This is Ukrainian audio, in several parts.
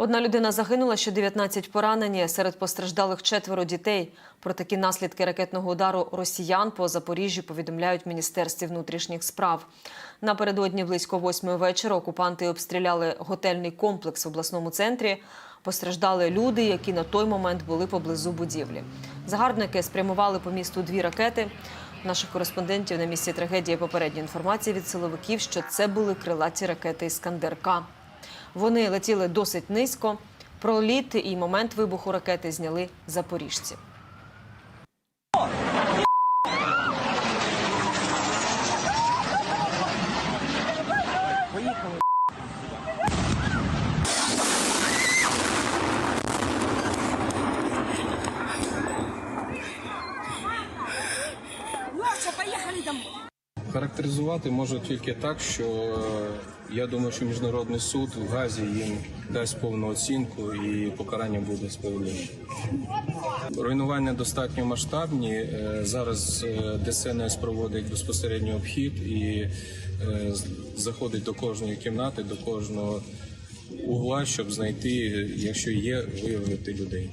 Одна людина загинула, ще 19 поранені. Серед постраждалих четверо дітей. Про такі наслідки ракетного удару росіян по Запоріжжю повідомляють Міністерстві внутрішніх справ. Напередодні близько восьмої вечора окупанти обстріляли готельний комплекс в обласному центрі. Постраждали люди, які на той момент були поблизу будівлі. Загарбники спрямували по місту дві ракети. Наших кореспондентів на місці трагедії попередня інформація від силовиків, що це були крилаті ракети Іскандер-К. Вони летіли досить низько. Проліт і момент вибуху ракети зняли запоріжці. Характеризувати можу тільки так, що е, я думаю, що міжнародний суд в Газі їм дасть повну оцінку і покарання буде справедливе. Руйнування достатньо масштабні. Е, Зараз е, ДСНС проводить безпосередньо обхід і заходить до кожної кімнати, до кожного угла, щоб знайти, якщо є, виявити людей.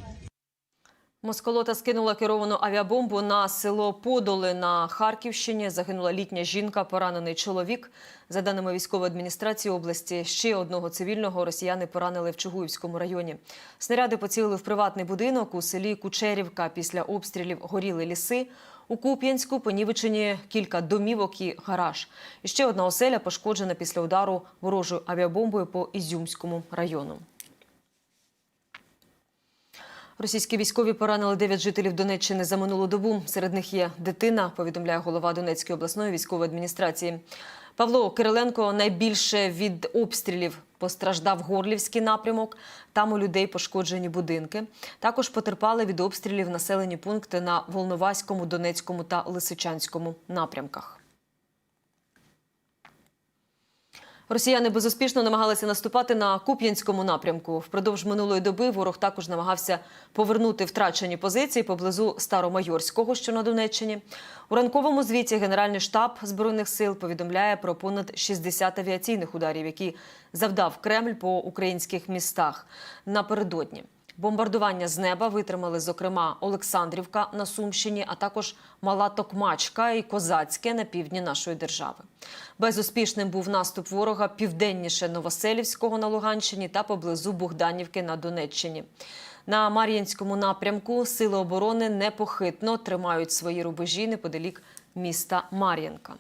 Москолота скинула керовану авіабомбу на село Подоли на Харківщині. Загинула літня жінка, поранений чоловік. За даними військової адміністрації області, ще одного цивільного росіяни поранили в Чугуївському районі. Снаряди поцілили в приватний будинок у селі Кучерівка. Після обстрілів горіли ліси. У Куп'янську понівечені кілька домівок і гараж. І ще одна оселя пошкоджена після удару ворожою авіабомбою по Ізюмському району. Російські військові поранили 9 жителів Донеччини за минулу добу. Серед них є дитина, повідомляє голова Донецької обласної військової адміністрації. Павло Кириленко найбільше від обстрілів постраждав Горлівський напрямок. Там у людей пошкоджені будинки. Також потерпали від обстрілів населені пункти на Волноваському, Донецькому та Лисичанському напрямках. Росіяни безуспішно намагалися наступати на Куп'янському напрямку. Впродовж минулої доби ворог також намагався повернути втрачені позиції поблизу Старомайорського, що на Донеччині. У ранковому звіті Генеральний штаб збройних сил повідомляє про понад 60 авіаційних ударів, які завдав Кремль по українських містах напередодні. Бомбардування з неба витримали, зокрема, Олександрівка на Сумщині, а також Мала Токмачка і Козацьке на півдні нашої держави. Безуспішним був наступ ворога південніше Новоселівського на Луганщині та поблизу Богданівки на Донеччині. На Мар'їнському напрямку сили оборони непохитно тримають свої рубежі неподалік міста Мар'їнка.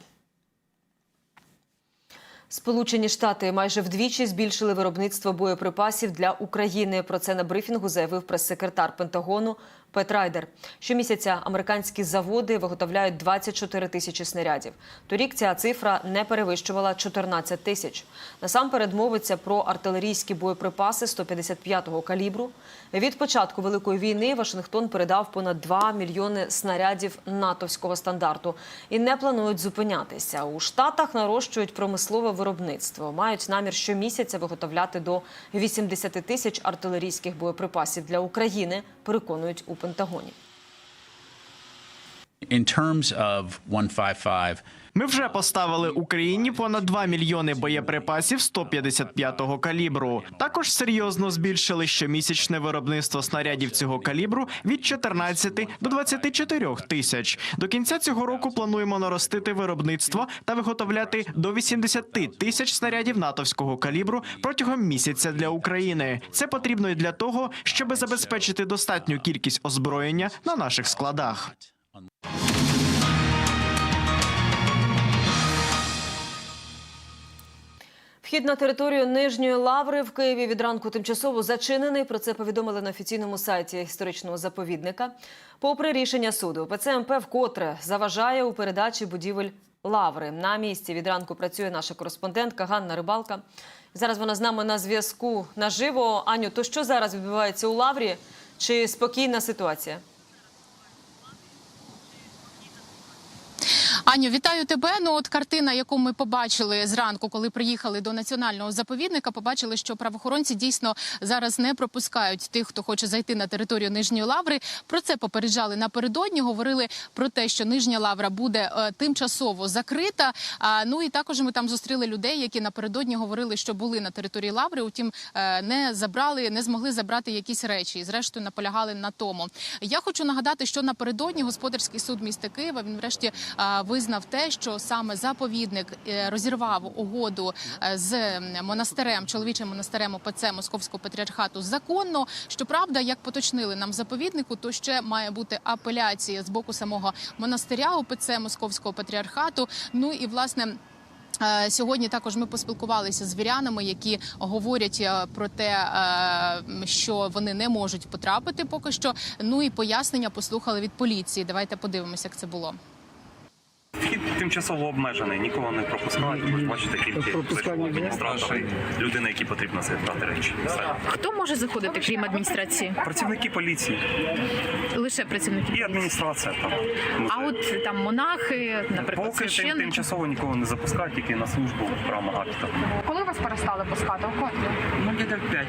Сполучені Штати майже вдвічі збільшили виробництво боєприпасів для України. Про це на брифінгу заявив прес-секретар Пентагону Пет Райдер. Щомісяця американські заводи виготовляють 24 тисячі снарядів. Торік ця цифра не перевищувала 14 тисяч. Насамперед мовиться про артилерійські боєприпаси 155-го калібру. Від початку великої війни Вашингтон передав понад 2 мільйони снарядів натовського стандарту і не планують зупинятися. У штатах нарощують промислове виробництво. Мають намір щомісяця виготовляти до 80 тисяч артилерійських боєприпасів для України. Переконують у Пентагоні. In terms of 155, Ми вже поставили Україні понад 2 мільйони боєприпасів 155-го калібру. Також серйозно збільшили щомісячне виробництво снарядів цього калібру від 14 до 24 тисяч. До кінця цього року плануємо наростити виробництво та виготовляти до 80 тисяч снарядів натовського калібру протягом місяця для України. Це потрібно і для того, щоб забезпечити достатню кількість озброєння на наших складах. Вхід на територію Нижньої Лаври в Києві від ранку тимчасово зачинений. Про це повідомили на офіційному сайті історичного заповідника. Попри рішення суду, ПЦМП вкотре заважає у передачі будівель Лаври. На місці від ранку працює наша кореспондентка Ганна Рибалка. Зараз вона з нами на зв'язку наживо. Аню, то що зараз відбувається у Лаврі? Чи спокійна ситуація? Аню, вітаю тебе. Ну от картина, яку ми побачили зранку, коли приїхали до національного заповідника, побачили, що правоохоронці дійсно зараз не пропускають тих, хто хоче зайти на територію Нижньої Лаври. Про це попереджали напередодні. Говорили про те, що Нижня Лавра буде е, тимчасово закрита. А ну і також ми там зустріли людей, які напередодні говорили, що були на території Лаври. Утім, е, не забрали, не змогли забрати якісь речі. І зрештою наполягали на тому. Я хочу нагадати, що напередодні господарський суд міста Києва він врешті е, визнав те, що саме заповідник е, розірвав угоду е, з монастирем, чоловічим монастирем ОПЦ Московського патріархату законно. Щоправда, як поточнили нам заповіднику, то ще має бути апеляція з боку самого монастиря ОПЦ Московського патріархату. Ну і власне. Е, Сьогодні також ми поспілкувалися з вірянами, які говорять про те, що вони не можуть потрапити поки що. Ну і пояснення послухали від поліції. Давайте подивимося, як це було. Тимчасово обмежений, нікого не пропускають. Ви ж бачите, тільки зайшов адміністратор і людина, які потрібно забрати речі. Хто може заходити, крім адміністрації? Працівники поліції Лише працівники. і адміністрація там. А от там монахи, наприклад, Поки тим, священники. тимчасово нікого не запускають, тільки на службу в храмах Гапіта. Коли вас перестали пускати? У котрі? Ну, где-то в пять.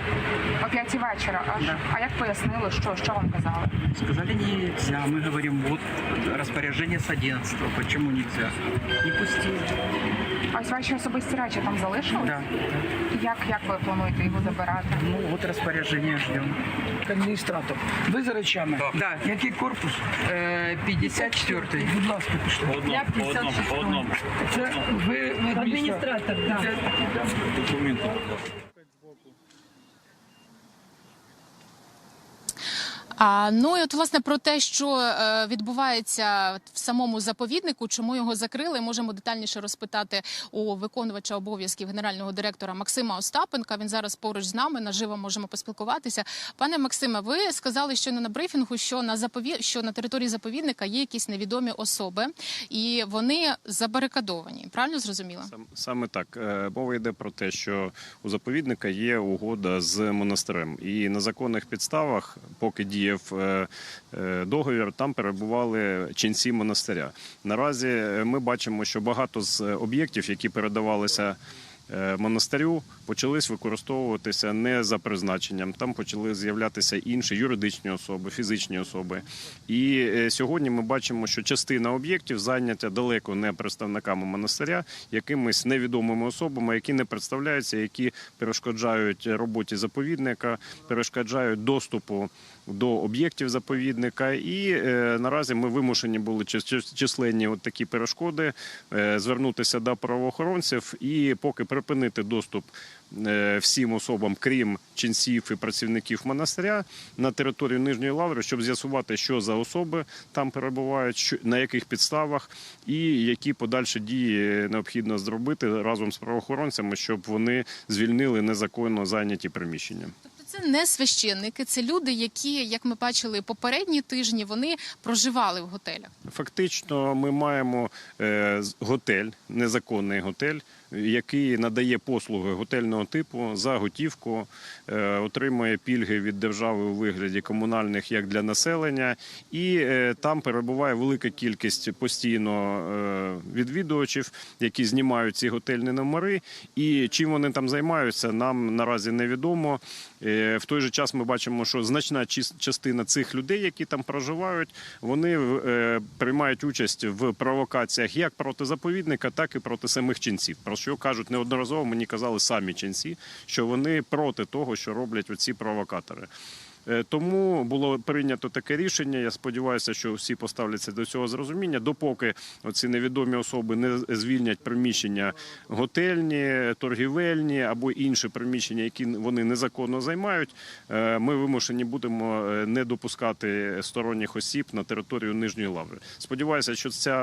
О п'ятій вечора. Аж. Да. А як пояснили, що, що вам казали? Сказали нельзя. Мы говорим, вот распоряжение с 11 Почему нельзя? Не пустили. А ось ваші особисті речі там залишили? Да. Як, як ви плануєте його забирати? Ну, вот распоряжение ждем. Адміністратор. Ви за речами? Да. Який корпус? Э, 54-й. Будь ласка, пішли. По одному, по одному, по одному. Це ви адміністратор. так. А ну і от власне про те, що е, відбувається в самому заповіднику, чому його закрили, можемо детальніше розпитати у виконувача обов'язків генерального директора Максима Остапенка. Він зараз поруч з нами наживо можемо поспілкуватися. Пане Максиме, ви сказали, що на брифінгу, що на запові... що на території заповідника є якісь невідомі особи, і вони забарикадовані. Правильно зрозуміла? Сам- Саме так. Е, Мова йде про те, що у заповідника є угода з монастирем, і на законних підставах, поки діяв е, е, договір, там перебували ченці монастиря. Наразі е, ми бачимо, що багато з об'єктів, які передавалися. Монастирю почались використовуватися не за призначенням. Там почали з'являтися інші юридичні особи, фізичні особи. І сьогодні ми бачимо, що частина об'єктів зайнята далеко не представниками монастиря, якимись невідомими особами, які не представляються, які перешкоджають роботі заповідника, перешкоджають доступу до об'єктів заповідника. І е, наразі ми вимушені були чис- чис- численні от такі перешкоди е, звернутися до правоохоронців і поки припинити доступ е, всім особам, крім ченців і працівників монастиря, на територію Нижньої Лаври, щоб з'ясувати, що за особи там перебувають, що на яких підставах, і які подальші дії необхідно зробити разом з правоохоронцями, щоб вони звільнили незаконно зайняті приміщення. Це не священники, це люди, які, як ми бачили попередні тижні, вони проживали в готелях. Фактично, ми маємо е, готель, незаконний готель, який надає послуги готельного типу за готівку, е, отримує пільги від держави у вигляді комунальних як для населення, і е, там перебуває велика кількість постійно е, відвідувачів, які знімають ці готельні номери. І чим вони там займаються, нам наразі невідомо. В той же час ми бачимо, що значна частина цих людей, які там проживають, вони приймають участь в провокаціях як проти заповідника, так і проти самих ченців. Що кажуть неодноразово мені казали самі ченці, що вони проти того, що роблять оці провокатори. Е, Тому було прийнято таке рішення. Я сподіваюся, що всі поставляться до цього з розуміння. Допоки оці невідомі особи не звільнять приміщення готельні, торгівельні або інші приміщення, які вони незаконно займають. е, Ми вимушені будемо е, не допускати сторонніх осіб на територію Нижньої Лаври. Сподіваюся, що ця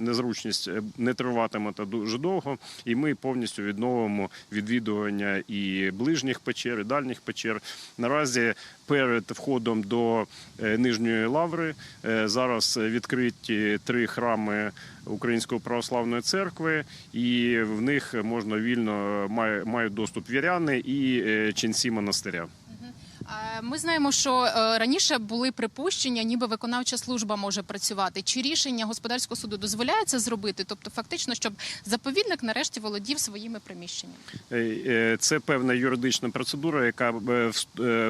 незручність не триватиме та дуже довго, і ми повністю відновимо відвідування і ближніх печер, і дальніх печер. Наразі перед входом до е, Нижньої Лаври е, зараз відкриті три храми Української православної церкви, і в них можна вільно мають доступ віряни і е, ченці монастиря. Е, Ми знаємо, що е, раніше були припущення, ніби виконавча служба може працювати. Чи рішення господарського суду дозволяє це зробити? Тобто, фактично, щоб заповідник нарешті володів своїми приміщеннями. Е, Це певна юридична процедура, яка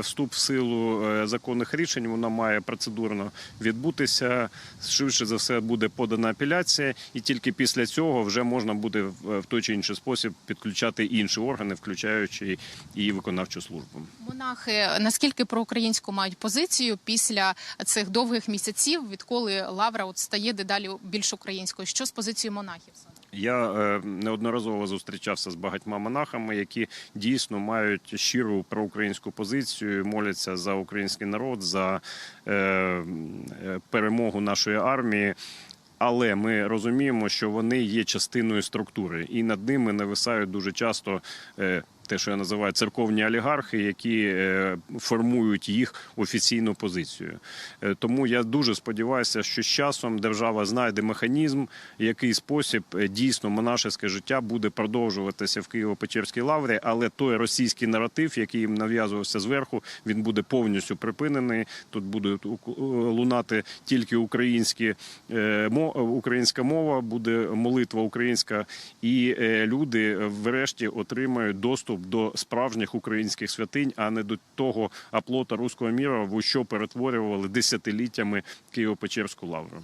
вступ в силу законних рішень. Вона має процедурно відбутися. Швидше за все буде подана апеляція, і тільки після цього вже можна буде в в той чи інший спосіб підключати інші органи, включаючи і виконавчу службу. Монахи наскільки проукраїнську мають позицію після цих довгих місяців, відколи лавра от стає дедалі більш українською? Що з позицією монахів? Я е, неодноразово зустрічався з багатьма монахами, які дійсно мають щиру проукраїнську позицію, моляться за український народ, за е, перемогу нашої армії. Але ми розуміємо, що вони є частиною структури, і над ними нависають дуже часто е, те, що я називаю церковні олігархи, які е, формують їх офіційну позицію. Е, Тому я дуже сподіваюся, що з часом держава знайде механізм, який спосіб е, дійсно монашеське життя буде продовжуватися в Києво-Печерській лаврі, але той російський наратив, який їм нав'язувався зверху, він буде повністю припинений. Тут буде лунати тільки українські українська мова, буде молитва українська, і люди врешті отримають доступ до справжніх українських святинь, а не до того аплота руського міра, в що перетворювали десятиліттями Києво-Печерську лавру.